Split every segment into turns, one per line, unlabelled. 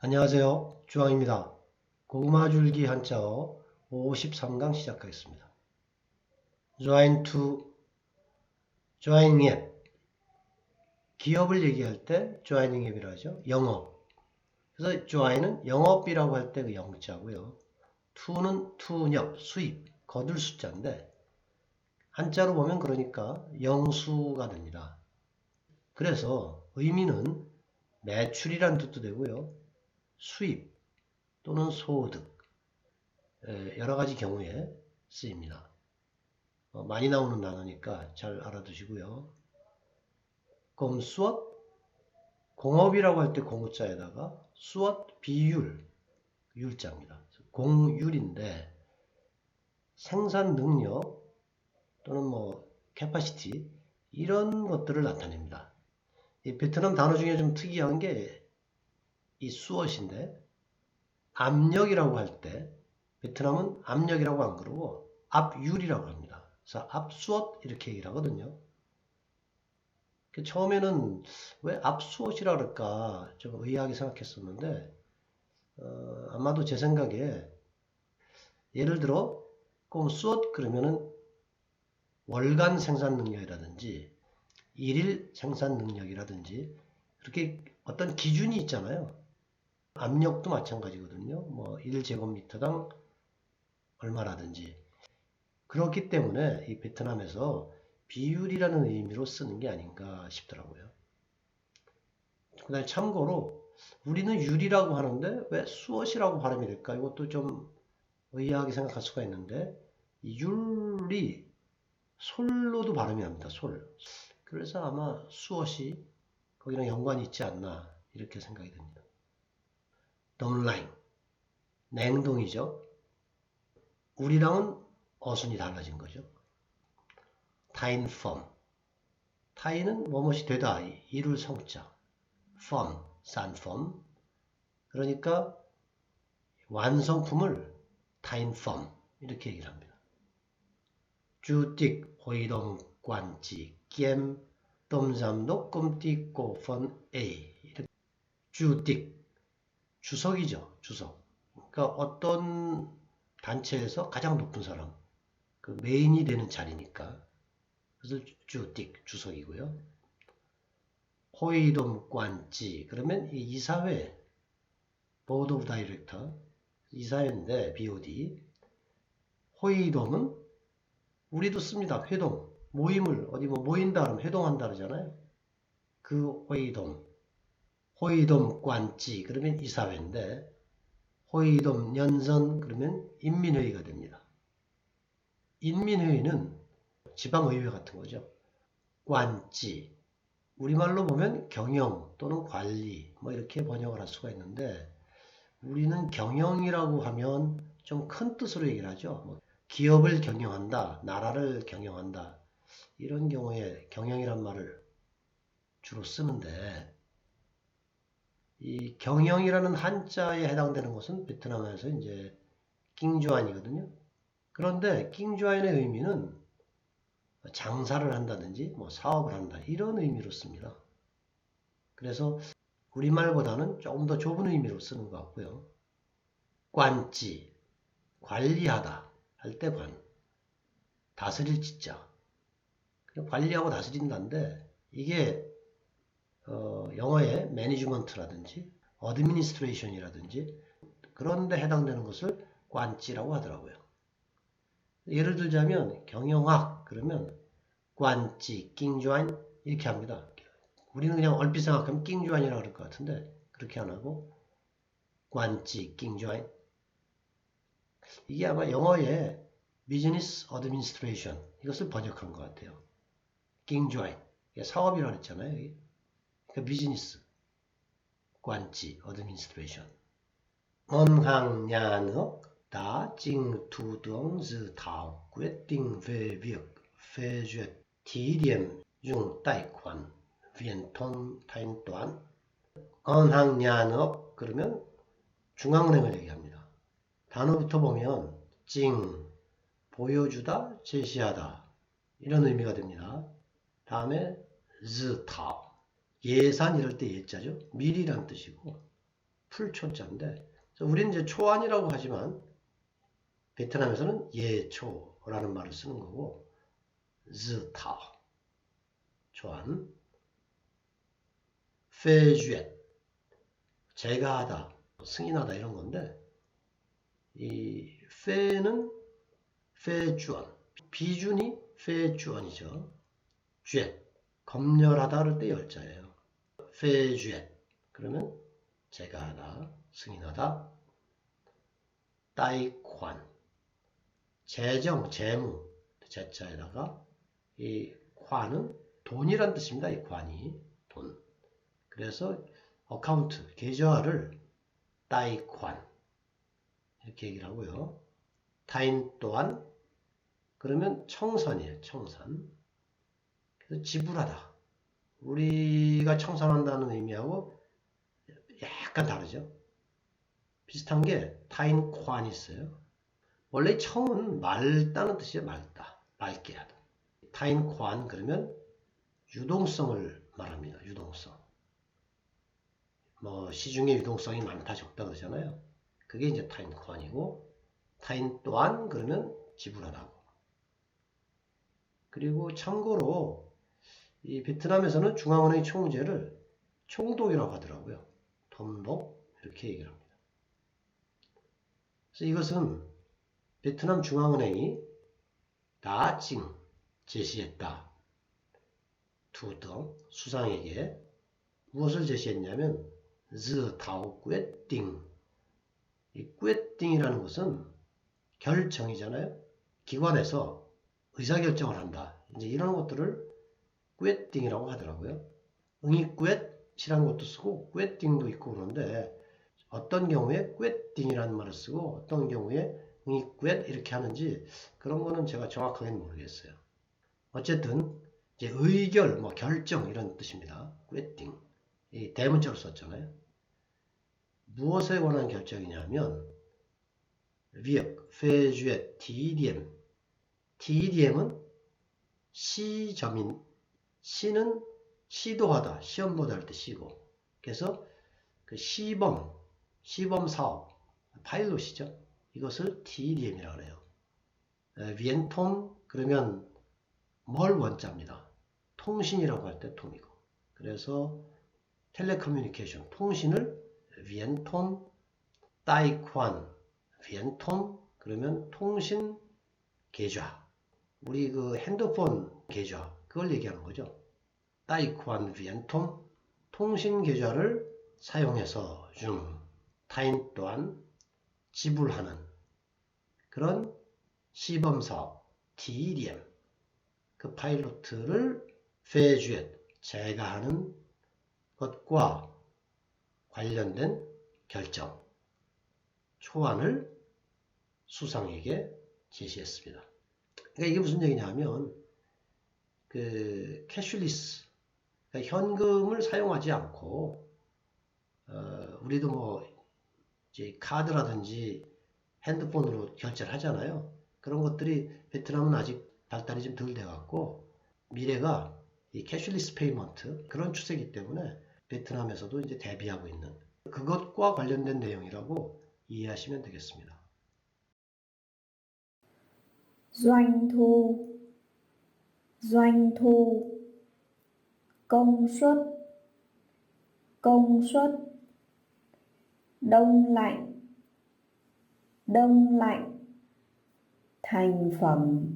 안녕하세요. 주황입니다. 고구마 줄기 한자어 53강 시작하겠습니다. join to, joining app. 기업을 얘기할 때 joining app이라 하죠. 영업. 그래서 join은 영업이라고 할 때 그 영자고요. to는 투nhập, 수입, 거둘 숫자인데 한자로 보면 그러니까 영수가 됩니다. 그래서 의미는 매출이란 뜻도 되고요. 수입 또는 소득 에, 여러 가지 경우에 쓰입니다. 어, 많이 나오는 단어니까 잘 알아두시고요. 그럼 수엇 공업이라고 할 때 공자에다가 수엇 비율 율자입니다. 공율인데 생산 능력 또는 뭐 캐파시티 이런 것들을 나타냅니다. 이 베트남 단어 중에 좀 특이한 게 이 수엇인데 압력이라고 할 때 베트남은 압력이라고 안 그러고 압율이라고 합니다. 그래서 압수엇 이렇게 얘기를 하거든요. 그 처음에는 왜 압수엇이라 그럴까 좀 의아하게 생각했었는데 어, 아마도 제 생각에 예를 들어 꼭 수엇 그러면은 월간 생산 능력이라든지 일일 생산 능력이라든지 그렇게 어떤 기준이 있잖아요. 압력도 마찬가지거든요. 뭐 1제곱미터당 얼마라든지. 그렇기 때문에 이 베트남에서 비율이라는 의미로 쓰는 게 아닌가 싶더라고요. 그 다음에 참고로 우리는 율이라고 하는데 왜 수엇이라고 발음이 될까? 이것도 좀 의아하게 생각할 수가 있는데 이 율이 솔로도 발음이 납니다. 솔. 그래서 아마 수엇이 거기랑 연관이 있지 않나 이렇게 생각이 듭니다. 덤라인 냉동이죠. 우리랑은 어순이 달라진 거죠. 타인펌 타인은 뭐뭇이 되다. 이룰 성자. 펌 산펌 그러니까 완성품을 타인펌 이렇게 얘기를 합니다. 주틱 호이동 관지 겜 덤잠도 꼼띠 꼬펀 A 주틱 주석이죠 주석. 그러니까 어떤 단체에서 가장 높은 사람 그 메인이 되는 자리니까. 그래서 주틱 주석이고요. 호이돔 관지. 그러면 이 이사회 보드 오브 다이렉터 이사회인데 BOD 호이돔은 우리도 씁니다. 회동. 모임을 어디 뭐 모인다 그러면 회동한다 그러잖아요. 그 회의동, 회의동 관지 그러면 이사회인데 회의동 연선 그러면 인민회의가 됩니다. 인민회의는 지방의회 같은 거죠. 관지 우리말로 보면 경영 또는 관리 뭐 이렇게 번역을 할 수가 있는데 우리는 경영이라고 하면 좀 큰 뜻으로 얘기를 하죠. 뭐 기업을 경영한다, 나라를 경영한다. 이런 경우에 경영이란 말을 주로 쓰는데 이 경영이라는 한자에 해당되는 것은 베트남에서 이제 낑주안이거든요. 그런데 낑주안의 의미는 장사를 한다든지 뭐 사업을 한다 이런 의미로 씁니다. 그래서 우리말보다는 조금 더 좁은 의미로 쓰는 것 같고요. 관지 관리하다 할 때 관 다스릴 지자 관리하고 다스린다는데 이게 어, 영어의 매니지먼트라든지 어드미니스트레이션이라든지 그런 데 해당되는 것을 관지라고 하더라고요. 예를 들자면 경영학 그러면 관지, 낑주안 이렇게 합니다. 우리는 그냥 얼핏 생각하면 낑주안이라고 그럴 것 같은데 그렇게 안 하고 관지, 낑주안 이게 아마 영어의 비즈니스 어드미니스트레이션 이것을 번역한 것 같아요. 낑주아이 사업이라고 했잖아요. 그러니까 비즈니스 đã chính thủ tướng dự thảo quyết về việc phê duyệt thí điểm ngân hàng 그러면 중앙은행을 얘기합니다. 단어부터 보면 징 보여주다, 제시하다 이런 의미가 됩니다. 다음에 z타 예산 이럴 때 예자죠. 미리란 뜻이고 풀초자인데 우리는 이제 초안이라고 하지만 베트남에서는 예초라는 말을 쓰는 거고 즈타오 초안 페주엣 제가 하다 승인하다 이런 건데 이 페는 페주언 비준이 페주언이죠 쥐엣 검열하다 할때 열자예요 페주엣 그러면 제가 하다 승인하다 따이관 재정 재무 제자에다가 이 관은 돈이란 뜻입니다. 이 관이 돈. 그래서 어카운트 계좌를 따이관 이렇게 얘기를 하고요. 타인 또한 그러면 청산이에요. 청산. 그래서 지불하다. 우리가 청산한다는 의미하고 약간 다르죠. 비슷한 게 타인 관이 있어요. 원래 청은 맑다는 뜻이에요. 맑다. 맑게 하다. 타인 관 그러면 유동성을 말합니다. 유동성. 뭐 시중에 유동성이 많다 적다 그러잖아요. 그게 이제 타인 관이고 타인 또한 그러면 지불하다고. 그리고 참고로 이 베트남에서는 중앙은행 총재를 총독이라고 하더라고요. 덤독 이렇게 얘기를 합니다. 그래서 이것은 베트남 중앙은행이 나징 제시했다. 두덩 수상에게 무엇을 제시했냐면 즈타오 꿰띵 이 꿰띵이라는 것은 결정이잖아요. 기관에서 의사결정을 한다. 이제 이런 것들을 꿰띵이라고 하더라고요. 응이꿰이라는 것도 쓰고 꿰띵도 있고 그런데 어떤 경우에 꿰띵이라는 말을 쓰고 어떤 경우에 응이꿰 이렇게 하는지 그런 거는 제가 정확하게는 모르겠어요. 어쨌든 이제 의결, 뭐 결정 이런 뜻입니다. 꿰띵. 이 대문자로 썼잖아요. 무엇에 관한 결정이냐면 위역, 페주의 TDM. TDM은 시점인 시는 시도하다, 시험 보다 할 때 시고. 그래서 그 시범, 시범 사업, 파일럿이죠. 이것을 TDM이라고 해요. 위엔통 그러면 뭘 원자입니다. 통신이라고 할 때 통이고. 그래서 텔레커뮤니케이션, 통신을 위엔통, 따이관, 위엔통, 그러면 통신 계좌. 우리 그 핸드폰 계좌, 그걸 얘기하는 거죠. 따이관, 위엔통, 통신 계좌를 사용해서 중, 타인 또한 지불하는 그런 시범 사업, TDM, 그 파일로트를 페주엣, 제가 하는 것과 관련된 결정, 초안을 수상에게 제시했습니다. 그러니까 이게 무슨 얘기냐면 그 캐슐리스, 그러니까 현금을 사용하지 않고 어, 우리도 뭐 이제 카드라든지 핸드폰으로 결제를 하잖아요. 그런 것들이 베트남은 아직 발달이 좀 덜 돼갖고 미래가 이 캐슐리스 페이먼트 그런 추세이기 때문에 베트남에서도 이제 대비하고 있는 그것과 관련된 내용이라고 이해하시면 되겠습니다.
doanh doanh thu. Công suất. Công suất. Đông lạnh. Đông lạnh. Thành phẩm.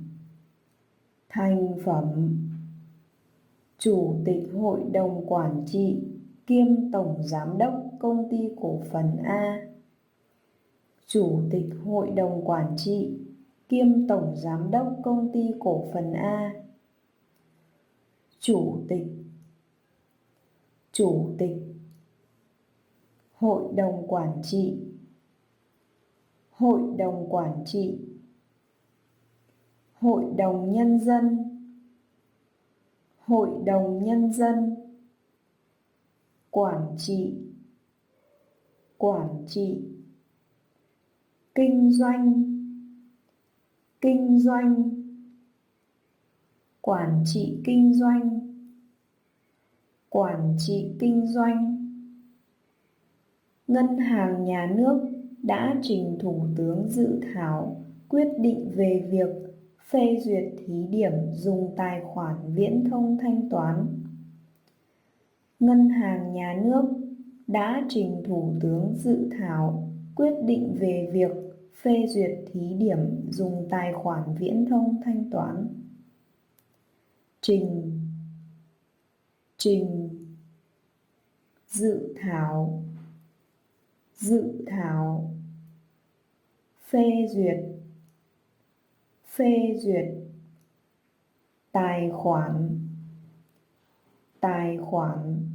Thành phẩm. Chủ tịch hội đồng quản trị kiêm tổng giám đốc công ty cổ phần A. Chủ tịch hội đồng quản trị kiêm tổng giám đốc công ty cổ phần A chủ tịch. Chủ tịch. Hội đồng quản trị. Hội đồng quản trị. Hội đồng nhân dân. Hội đồng nhân dân. Quản trị. Quản trị. Kinh doanh. Kinh doanh quản trị kinh doanh quản trị kinh doanh Ngân hàng Nhà nước đã trình Thủ tướng dự thảo quyết định về việc phê duyệt thí điểm dùng tài khoản viễn thông thanh toán. Ngân hàng Nhà nước đã trình Thủ tướng dự thảo quyết định về việc phê duyệt thí điểm dùng tài khoản viễn thông thanh toán. Trình Trình Dự thảo Dự thảo, Phê duyệt Phê duyệt Tài khoản Tài khoản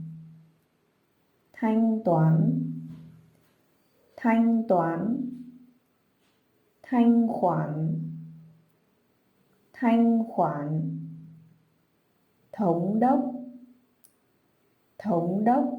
Thanh toán Thanh toán, Thanh khoản Thanh khoản. Thống đốc. Thống đốc.